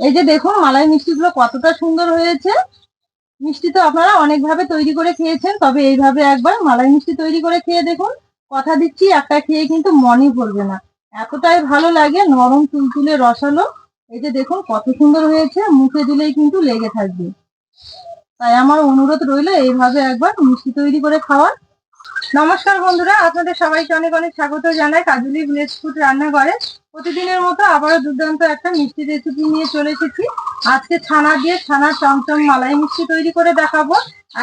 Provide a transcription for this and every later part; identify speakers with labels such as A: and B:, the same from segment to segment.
A: এই যে দেখুন, মালাই মিষ্টিগুলো কতটা সুন্দর হয়েছে। মিষ্টি তো আপনারা অনেকভাবে তৈরি করে খেয়েছেন, তবে এইভাবে একবার মালাই মিষ্টি তৈরি করে খেয়ে দেখুন। কথা দিচ্ছি, একটা খেয়ে কিন্তু মনই ভরবে না। এতটাই ভালো লাগে, নরম তুলতুলে রসালো। এই যে দেখুন, কত সুন্দর হয়েছে, মুখে দিলেই কিন্তু লেগে থাকবে। তাই আমার অনুরোধ রইল, এইভাবে একবার মিষ্টি তৈরি করে খাওয়ার। নমস্কার বন্ধুরা, আপনাদের সবাইকে অনেক অনেক স্বাগত জানাই কাজুলি ভিলেজ ফুড রান্নাঘরে। প্রতিদিনের মতো আবারও দুর্দান্ত একটা মিষ্টি রেসিপি নিয়ে চলে এসেছি। আজকে ছানা দিয়ে ছানার চমচম মালাই মিষ্টি তৈরি করে দেখাবো।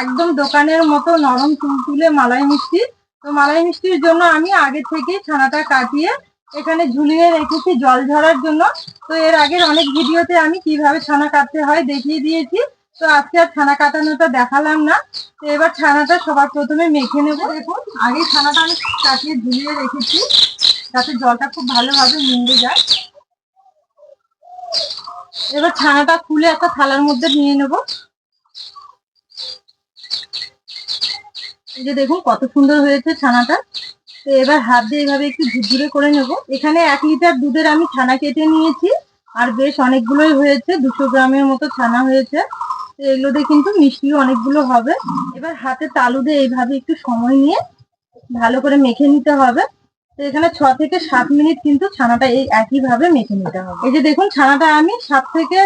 A: একদম দোকানের মতো নরম তুলতুলে মালাই মিষ্টি। তো মালাই মিষ্টির জন্য আমি আগে থেকে ছানাটা কাটিয়ে এখানে ঝুলিয়ে রেখেছি জল ঝরার জন্য। তো এর আগের অনেক ভিডিওতে আমি কীভাবে ছানা কাটতে হয় দেখিয়ে দিয়েছি। তো আজকে আর ছানা কাটানোটা দেখালাম না। তো এবার ছানাটা সবার প্রথমে মেখে নেব। দেখুন আগে ছানাটা আমি কাটিয়ে ঝুলিয়ে রেখেছি। যাতে জলটা খুব ভালোভাবে মিলে যায়। এবার ছানাটা খুলে একটা থালার মধ্যে নিয়ে নেব। এই যে দেখুন কত সুন্দর হয়েছে ছানাটা। তো এবার হাত দিয়ে এইভাবে একটু ঝুরঝুরে করে নেব। এখানে এক লিটার দুধের আমি ছানা কেটে নিয়েছি, আর বেশ অনেকগুলোই হয়েছে, দুশো গ্রামের মতো ছানা হয়েছে। তো এগুলোতে কিন্তু মিষ্টিও অনেকগুলো হবে। এবার হাতে তালু দিয়ে এইভাবে একটু সময় নিয়ে ভালো করে মেখে নিতে হবে। তো এখানে ছ থেকে সাত মিনিট কিন্তু ছানাটা এই একইভাবে মেখে নিতে হবে। এই যে দেখুন, ছানাটা আমি সাত থেকে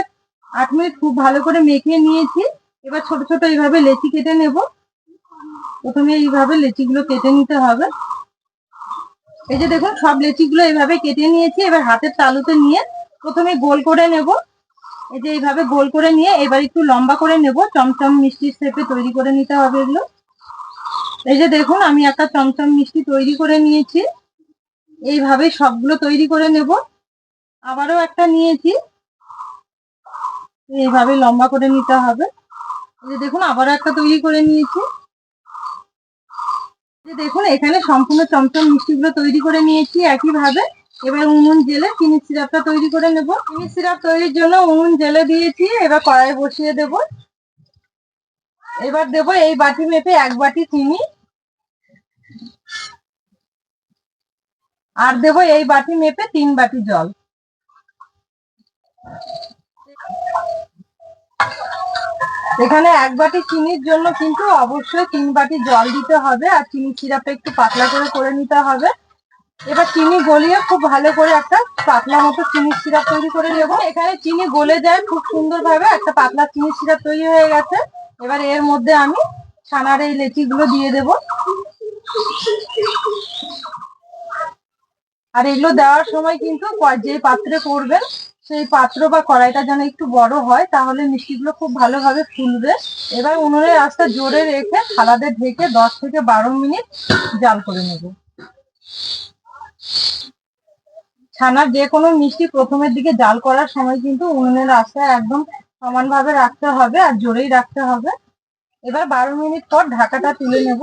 A: আট মিনিট খুব ভালো করে মেখে নিয়েছি। এবার ছোট ছোট এইভাবে লেচি কেটে নেব। প্রথমে এইভাবে লেচিগুলো কেটে নিতে হবে। এই যে দেখুন, সব লেচিগুলো এইভাবে কেটে নিয়েছি। এবার হাতের তালুতে নিয়ে প্রথমে গোল করে নেব। এই যে এইভাবে গোল করে নিয়ে এবার একটু লম্বা করে নেব। চমচম মিষ্টির শেপে তৈরি করে নিতে হবে এগুলো। এই যে দেখুন, আমি একটা চমচম মিষ্টি তৈরি করে নিয়েছি। এইভাবে সবগুলো তৈরি করে নেব। আবারও একটা নিয়েছি। এইভাবে লম্বা করে নিতে হবে। যে দেখুন, আবারও একটা তৈরি করে নিয়েছি। যে দেখুন, এখানে সম্পূর্ণ চমচম মিষ্টিগুলো তৈরি করে নিয়েছি একইভাবে। এবার উনুন জেলে চিনি সিরাপটা তৈরি করে নেব। চিনি সিরাপ তৈরির জন্য উনুন জেলে দিয়েছি, এবার কড়াই বসিয়ে দেব। এবার দেব এই বাটি মেপে এক বাটি চিনি। আর দেব এই বাটি মেপে তিন বাটি জল। এখানে এক বাটি চিনির জন্য কিন্তু অবশ্যই তিন বাটি জল দিতে হবে, আর চিনি সিরাপটা একটু পাতলা করে করে নিতে হবে। এবার চিনি গলিয়ে খুব ভালো করে একটা পাতলা মতো চিনির সিরাপ তৈরি করে নেব। এখানে চিনি গলে যায় খুব সুন্দর ভাবে একটা পাতলা চিনির সিরাপ তৈরি হয়ে গেছে। এবার এর মধ্যে আমি ছানার এই লেচিগুলো দিয়ে দেব। আর এগুলো দেওয়ার সময় কিন্তু যে পাত্রে করবেন, সেই পাত্র বা কড়াইটা যেন একটু বড় হয়, তাহলে মিষ্টিগুলো খুব ভালোভাবে ফুলবে। এবার উনুনের আস্তে জোরে রেখে থালাতে ঢেকে দশ থেকে বারো মিনিট জাল করে নেব। ছানার যে কোনো মিষ্টি প্রথমের দিকে জাল করার সময় কিন্তু উনুনের আস্তে একদম সমানভাবে রাখতে হবে আর জোরেই রাখতে হবে। এবার বারো মিনিট পর ঢাকাটা তুলে নেব।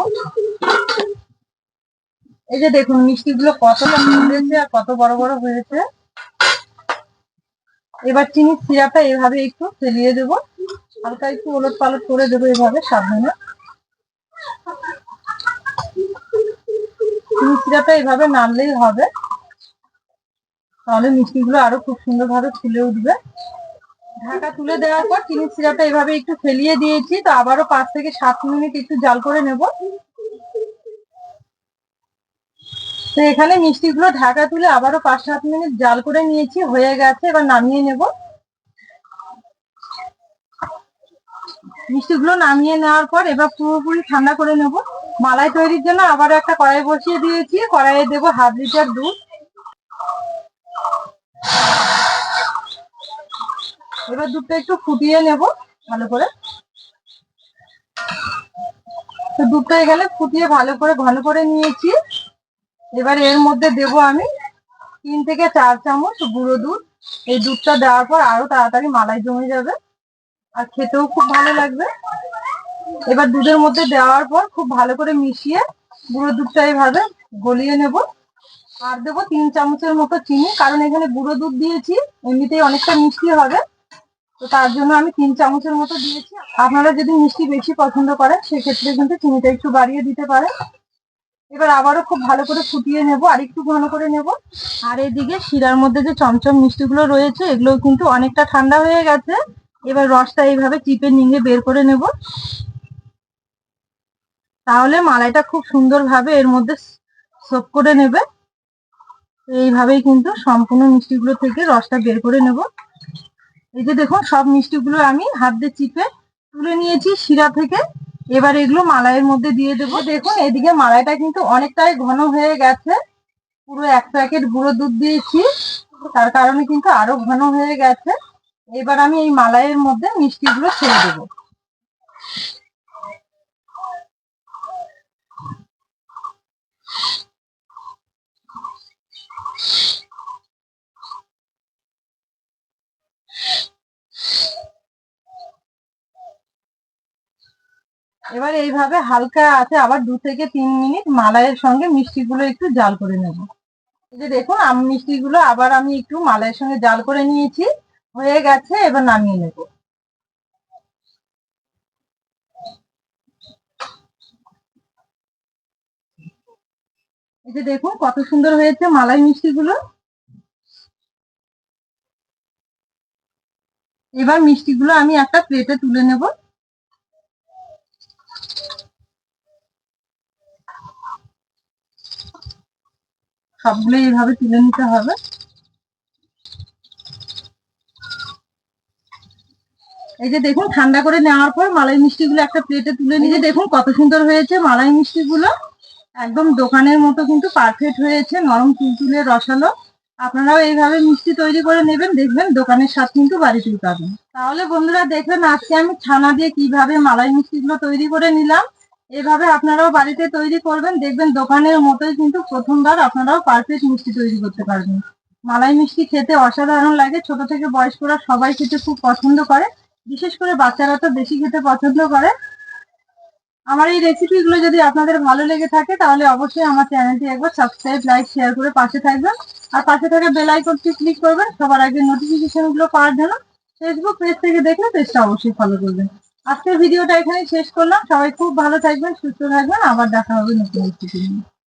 A: এই যে দেখুন, মিষ্টিগুলো কতটা ফুলেছে আর কত বড় বড় হয়েছে। এবার চিনির সিরাপটা এভাবে একটু ফেলিয়ে দেবো। হালকা একটু ওলট পালট করে দেবো এভাবে সাবধানে। চিনির সিরাপটা এভাবে নামলেই হবে। তাহলে মিষ্টিগুলো আরও খুব সুন্দরভাবে ফুলে উঠবে। ঢাকা তুলে দেওয়ার পর চিনির সিরাপটা এভাবে একটু ফেলিয়ে দিয়েছি। তো আবারও পাঁচ থেকে সাত মিনিট একটু জাল করে নেব। তো এখানে মিষ্টিগুলো ঢাকা তুলে আবারও পাঁচ সাত মিনিট জাল করে নিয়েছি, হয়ে গেছে, এবার নামিয়ে নেব। মিষ্টিগুলো নামিয়ে নেওয়ার পর এবার পুরোপুরি ঠান্ডা করে নেব। মালাই তৈরির জন্য আবারও একটা কড়াই বসিয়ে দিয়েছি, কড়াইয়ে দেবো হাফ লিটার দুধ। এবার দুধটা একটু ফুটিয়ে নেব ভালো করে। তো দুধটা এখানে ফুটিয়ে ভালো করে ঘন করে নিয়েছি। এবার এর মধ্যে দেব আমি তিন থেকে চার চামচ গুঁড়ো দুধ। এই দুধটা দেওয়ার পর আরও তাড়াতাড়ি মালাই জমে যাবে আর খেতেও খুব ভালো লাগবে। এবার দুধের মধ্যে দেওয়ার পর খুব ভালো করে মিশিয়ে গুঁড়ো দুধটা এইভাবে গলিয়ে নেব। আর দেবো তিন চামচের মতো চিনি, কারণ এখানে গুঁড়ো দুধ দিয়েছি, এমনিতেই অনেকটা মিষ্টি হবে। তো তার জন্য আমি তিন চামচের মতো দিয়েছি। আপনারা যদি মিষ্টি বেশি পছন্দ করেন, সেক্ষেত্রে কিন্তু চিনিটা একটু বাড়িয়ে দিতে পারেন। এবার আবারও খুব ভালো করে ফুটিয়ে নেব আর একটু ঘন করে নেব। আর এদিকে শিরার মধ্যে যে চমচম মিষ্টিগুলো রয়েছে, এগুলো কিন্তু অনেকটা ঠান্ডা হয়ে গেছে। এবার রসটা এইভাবে চিপে নিঙে বের করে নেব। তাহলে মালাইটা খুব সুন্দরভাবে এর মধ্যে সোপ করে নেবে। এইভাবেই কিন্তু সম্পূর্ণ মিষ্টিগুলো থেকে রসটা বের করে নেব। এই যে দেখুন, সব মিষ্টিগুলো আমি হাত দিয়ে চিপে তুলে নিয়েছি শিরা থেকে। এবার এগুলো মালাইয়ের মধ্যে দিয়ে দেব। দেখুন, এদিকে মালাইটা কিন্তু অনেকটাই ঘন হয়ে গেছে। পুরো এক প্যাকেট গুঁড়ো দুধ দিয়েছি। তার কারণে কিন্তু আরও ঘন হয়ে গেছে। এবার আমি এই মালাইয়ের মধ্যে মিষ্টিগুলো ছেড়ে দেবো। এবার এইভাবে হালকা আছে, আবার দু থেকে তিন মিনিট মালাইয়ের সঙ্গে মিষ্টিগুলো একটু জাল করে নেব। এই যে দেখুন, আমি মিষ্টিগুলো আবার আমি একটু মালাইয়ের সঙ্গে জাল করে নিয়েছি, হয়ে গেছে, এবার নামিয়ে নেব। এই যে দেখুন, কত সুন্দর হয়েছে মালাই মিষ্টিগুলো। এবার মিষ্টিগুলো আমি একটা প্লেটে তুলে নেব। সবগুলো এইভাবে তুলে নিতে হবে। এই যে দেখুন, ঠান্ডা করে নেওয়ার পর মালাই মিষ্টিগুলো একটা প্লেটে তুলে নিয়ে দেখুন কত সুন্দর হয়েছে মালাই মিষ্টিগুলো। একদম দোকানের মতো কিন্তু পারফেক্ট হয়েছে, নরম তুলতুলে রসালো। আপনারাও এইভাবে মিষ্টি তৈরি করে নেবেন, দেখবেন দোকানের স্বাদ কিন্তু বাড়িতেই পাবেন। তাহলে বন্ধুরা দেখবেন আজকে আমি ছানা দিয়ে কীভাবে মালাই মিষ্টিগুলো তৈরি করে নিলাম। এভাবে আপনারাও বাড়িতে তৈরি করবেন। দেখবেন দোকানের মতোই কিন্তু প্রথমবার আপনারাও পারফেক্ট মিষ্টি তৈরি করতে পারবেন। মালাই মিষ্টি খেতে অসাধারণ লাগে। ছোট থেকে বয়স্করা সবাই খেতে খুব পছন্দ করে। বিশেষ করে বাচ্চারা তো বেশি খেতে পছন্দ করে। আমার এই রেসিপিগুলো যদি আপনাদের ভালো লেগে থাকে, তাহলে অবশ্যই আমার চ্যানেলটি একবার সাবস্ক্রাইব লাইক শেয়ার করে পাশে থাকবেন। আর পাশে থাকা বেল আইকনটি ক্লিক করবেন। সবার আগে নোটিফিকেশনগুলো পাওয়ার জন্য ফেসবুক পেজ থেকে দেখলে পেজটা অবশ্যই ফলো করবেন। আজকের ভিডিওটা এখানেই শেষ করলাম। সবাই খুব ভালো থাকবেন, সুস্থ থাকবেন। আবার দেখা হবে নতুন নিয়ে।